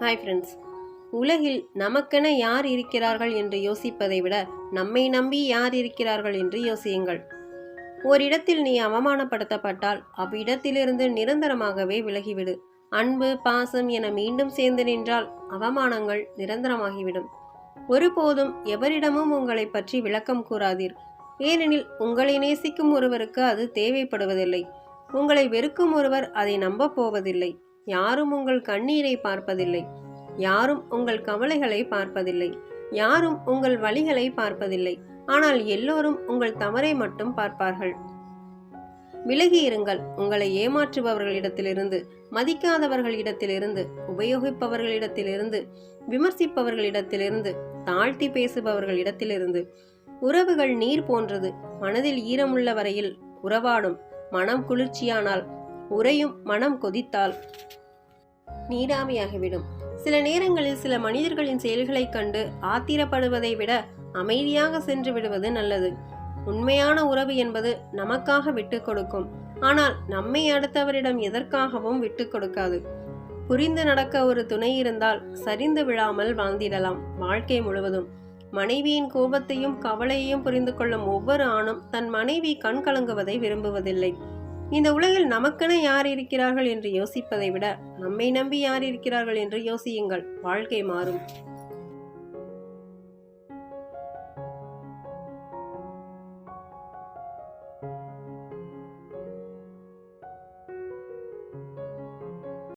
Hi friends உலகில் நமக்கென யார் இருக்கிறார்கள் என்று யோசிப்பதை விட நம்மை நம்பி யார் இருக்கிறார்கள் என்று யோசியுங்கள். ஓரிடத்தில் நீ அவமானப்படுத்தப்பட்டால் அவ்விடத்திலிருந்து நிரந்தரமாகவே விலகிவிடு. அன்பு பாசம் என மீண்டும் சேர்ந்து நின்றால் அவமானங்கள் நிரந்தரமாகிவிடும். ஒருபோதும் எவரிடமும் உங்களை பற்றி விளக்கம் கூறாதீர். ஏனெனில் உங்களை நேசிக்கும் ஒருவருக்கு அது தேவைப்படுவதில்லை. உங்களை வெறுக்கும் ஒருவர் அதை நம்பப் போவதில்லை. யாரும் உங்கள் கண்ணீரை பார்ப்பதில்லை. யாரும் உங்கள் கவலைகளை பார்ப்பதில்லை. யாரும் உங்கள் வழிகளை பார்ப்பதில்லை. ஆனால் எல்லோரும் உங்கள் தவறை மட்டும் பார்ப்பார்கள். விலகி இருங்கள் உங்களை ஏமாற்றுபவர்களிடத்திலிருந்து மதிக்காதவர்களிடத்திலிருந்து உபயோகிப்பவர்களிடத்திலிருந்து விமர்சிப்பவர்களிடத்திலிருந்து தாழ்த்தி பேசுபவர்களிடத்திலிருந்து. உறவுகள் நீர் போன்றது. மனதில் ஈரமுள்ள வரையில் உறவாடும். மனம் குளிர்ச்சியானால் உறையும். மனம் கொதித்தால் நீராவியாகிவிடும் சில நேரங்களில் சில மனிதர்களின் செயல்களைக் கண்டு ஆத்திரப்படுவதை விட அமைதியாக சென்று விடுவது நல்லது. உண்மையான உறவு என்பது நமக்காக விட்டு கொடுக்கும். ஆனால் நம்மை அடுத்தவரிடம் எதற்காகவும் விட்டு கொடுக்காது. புரிந்து நடக்க ஒரு துணை இருந்தால் சரிந்து விழாமல் வாழ்ந்திடலாம் வாழ்க்கை முழுவதும். மனைவியின் கோபத்தையும் கவலையையும் புரிந்து கொள்ளும் ஒவ்வொரு ஆணும் தன் மனைவி கண் கலங்குவதை விரும்புவதில்லை. இந்த உலகில் நமக்கென யார் இருக்கிறார்கள் என்று யோசிப்பதை விட நம்மை நம்பி யார் இருக்கிறார்கள் என்று யோசியுங்கள். வாழ்க்கை மாறும்.